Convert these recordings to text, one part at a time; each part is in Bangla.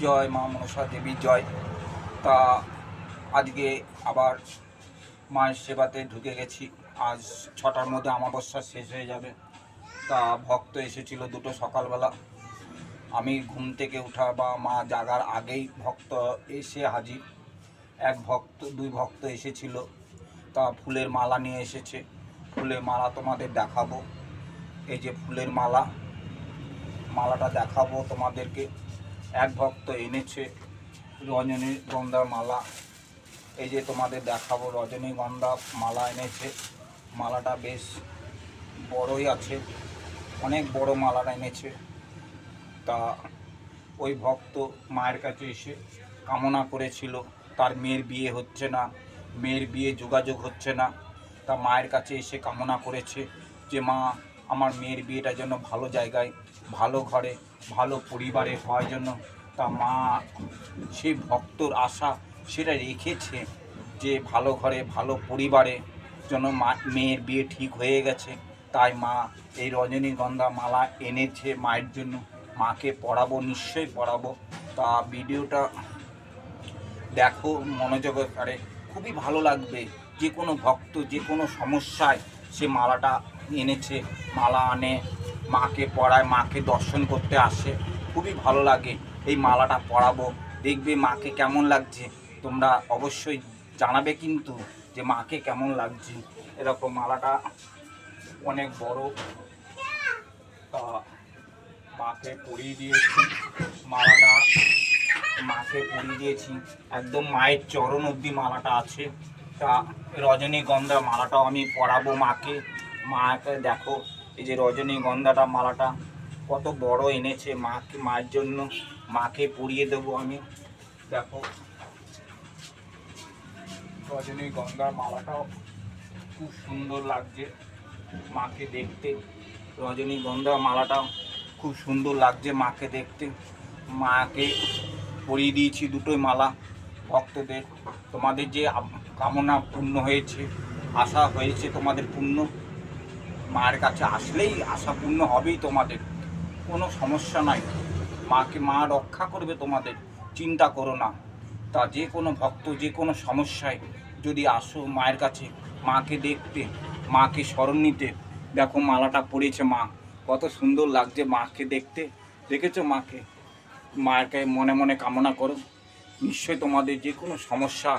জয় মা মনসা দেবী জয়। তা আজকে আবার মায়ের সেবাতে ঢুকে গেছি। আজ ছটার মধ্যে আমাবস্যা শেষ হয়ে যাবে। তা ভক্ত এসেছিল দুটো সকালবেলা। আমি ঘুম থেকে ওঠা বা মা জাগার আগেই ভক্ত এসে হাজির। এক ভক্ত, দুই ভক্ত এসেছিল। তা ফুলের মালা নিয়ে এসেছে। ফুলের মালা তোমাদের দেখাবো। এই যে ফুলের মালা, মালাটা দেখাবো তোমাদেরকে। এক ভক্ত এনেছে রজনীগন্ধার মালা। এই যে তোমাদের দেখাবো রজনীগন্ধা মালা এনেছে। মালাটা বেশ বড়ই আছে, অনেক বড় মালাটা এনেছে। তা ওই ভক্ত মায়ের কাছে এসে কামনা করেছিল, তার মেয়ের বিয়ে হচ্ছে না, মেয়ের বিয়ে যোগাযোগ হচ্ছে না। তা মায়ের কাছে এসে কামনা করেছে যে, মা, আমার মেয়ের বিয়েটা যেন ভালো জায়গায়, ভালো ঘরে ভালো পরিবারে হওয়ার জন্য তা মা সেই ভক্তর আশা সেটা রেখেছে যে ভালো ঘরে, ভালো পরিবারে যেন মা, মেয়ের বিয়ে ঠিক হয়ে গেছে। তাই মা এই রজনীগন্ধা মালা এনেছে মায়ের জন্য। মাকে পড়াবো নিশ্চয়ই পড়াবো তা ভিডিওটা দেখো, মনোযোগ করে খুবই ভালো লাগবে। যে কোনো ভক্ত, যে কোনো সমস্যায় সে মালাটা এনেছে, মালা আনে, মাকে পড়ায়, মাকে দর্শন করতে আসে। খুবই ভালো লাগে এই মালাটা পরাবো। দেখবে মাকে কেমন লাগছে। তোমরা অবশ্যই জানাবে কিন্তু যে মাকে কেমন লাগছে। এরকম মালাটা অনেক বড়। তা মাকে পরিয়ে দিয়েছি। মালাটা মাকে পরিয়ে দিয়েছি। একদম মায়ের চরণ অবধি মালাটা আছে। তা রজনীগন্ধা মালাটাও আমি পরাবো মাকে। মাকে দেখো, এই যে রজনীগন্ধাটা মালাটা কত বড় এনেছে মাকে মায়ের জন্য মাকে পরিয়ে দেবো আমি। দেখো, রজনীগন্ধার মালাটাও খুব সুন্দর লাগছে মাকে দেখতে। রজনীগন্ধা মালাটাও খুব সুন্দর লাগছে মাকে দেখতে। মাকে পরিয়ে দিয়েছি দুটোই মালা ভক্তদের। তোমাদের যে কামনা পূর্ণ হয়েছে, আশা হয়েছে তোমাদের পূর্ণ। মায়ের কাছে আসলেই আশাপূর্ণ হবেই তোমাদের। কোনো সমস্যা নাই। মাকে মা রক্ষা করবে তোমাদের। চিন্তা করো না। তা যে কোনো ভক্ত, যে কোনো সমস্যায় যদি আসো মায়ের কাছে, মাকে দেখতে, মাকে স্মরণ নিতে। দেখো মালাটা পড়েছে মা। কত সুন্দর লাগছে মাকে দেখতে। দেখেছ মাকে? মায়ের কাছে মনে মনে কামনা করো। নিশ্চয়ই তোমাদের যে কোনো সমস্যা,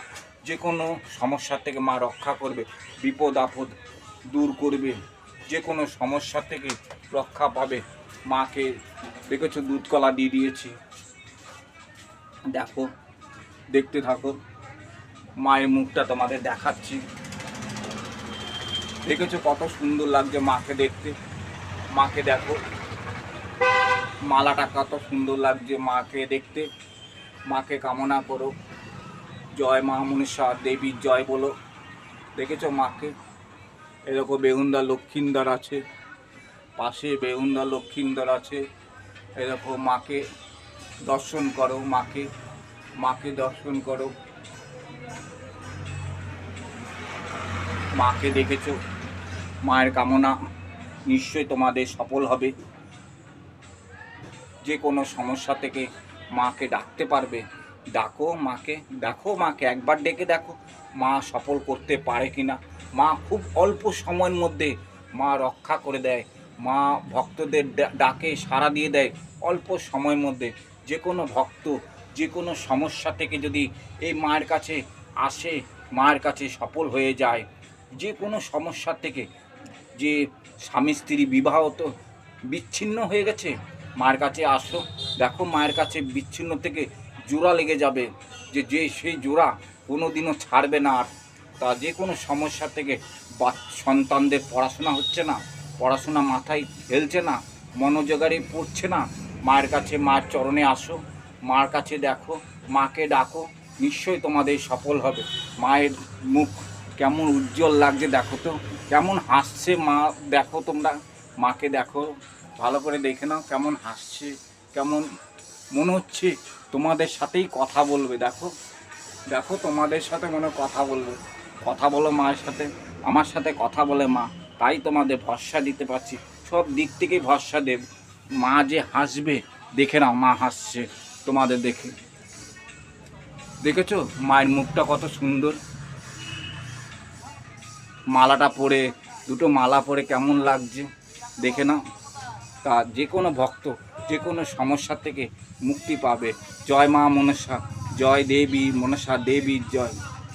যে কোনো সমস্যা থেকে মা রক্ষা করবে। বিপদ আপদ দূর করবে। যে কোনো সমস্যা থেকে রক্ষা পাবে। মাকে দেখেছ, দুধ কলা দিয়ে দিয়েছি। দেখো, দেখতে থাকো। মায়ের মুখটা তোমাদের দেখাচ্ছি। দেখেছ কত সুন্দর লাগছে মাকে দেখতে। মাকে দেখো। মালাটা কত সুন্দর লাগছে মাকে দেখতে। মাকে কামনা করো। জয় মা মনীষা দেবীর জয় বলো। দেখেছ মাকে? এরকম বেগুনদা লক্ষ্মীন্দর আছে, পাশে বেগুনদা লক্ষ্মীন্দর আছে, এরকম মাকে দর্শন করো, মাকে মাকে দর্শন করো। মাকে দেখেছ, মায়ের কামনা নিশ্চয়ই তোমাদের সফল হবে। যে কোনো সমস্যা থেকে মাকে ডাকতে পারবে। ডাকো মাকে, দেখো মাকে, একবার ডেকে দেখো মা সফল করতে পারে কি না মা খুব অল্প সময়ের মধ্যে মা রক্ষা করে দেয়। মা ভক্তদের ডাকে সাড়া দিয়ে দেয় অল্প সময়ের মধ্যে। যে কোনো ভক্ত যে কোনো সমস্যা থেকে যদি এই মায়ের কাছে আসে, মায়ের কাছে সফল হয়ে যায় যে কোনো সমস্যা থেকে যে স্বামী স্ত্রী বিবাহ তো বিচ্ছিন্ন হয়ে গেছে, মায়ের কাছে আসো, দেখো মায়ের কাছে বিচ্ছিন্ন থেকে জোড়া লেগে যাবে, যে যে সেই জোড়া কোনো দিনও ছাড়বে না আর। তা যে কোনো সমস্যা থেকে বা সন্তানদের পড়াশোনা হচ্ছে না, পড়াশোনা মাথায় ফেলছে না মনোযোগারে পড়ছে না। মায়ের কাছে মার চরণে আসো, মার কাছে দেখো, মাকে ডাকো, নিশ্চয়ই তোমাদের সফল হবে। মায়ের মুখ কেমন উজ্জ্বল লাগছে দেখো তো, কেমন হাসছে মা, দেখো তোমরা। মাকে দেখো, ভালো করে দেখে নাও কেমন হাসছে, কেমন মনে হচ্ছে তোমাদের সাথেই কথা বলবে, দেখো। দেখো, তোমাদের সাথে মনে কথা বলবে। কথা বলো মায়ের সাথে, আমার সাথে কথা বলে মা, তাই তোমাদের ভরসা দিতে পারছি। সব দিক থেকেই ভরসা দেব। মা যে হাসবে, দেখে নাও, মা হাসছে তোমাদের দেখে। দেখেছ? মায়ের মুখটা কত সুন্দর। মালাটা পরে, দুটো মালা পরে কেমন লাগছে, দেখে নাও। তা যে কোনো ভক্ত যে কোনো সমস্যা থেকে মুক্তি পাবে। জয় মা মনসা জয় দেবী মনসা দেবী জয়।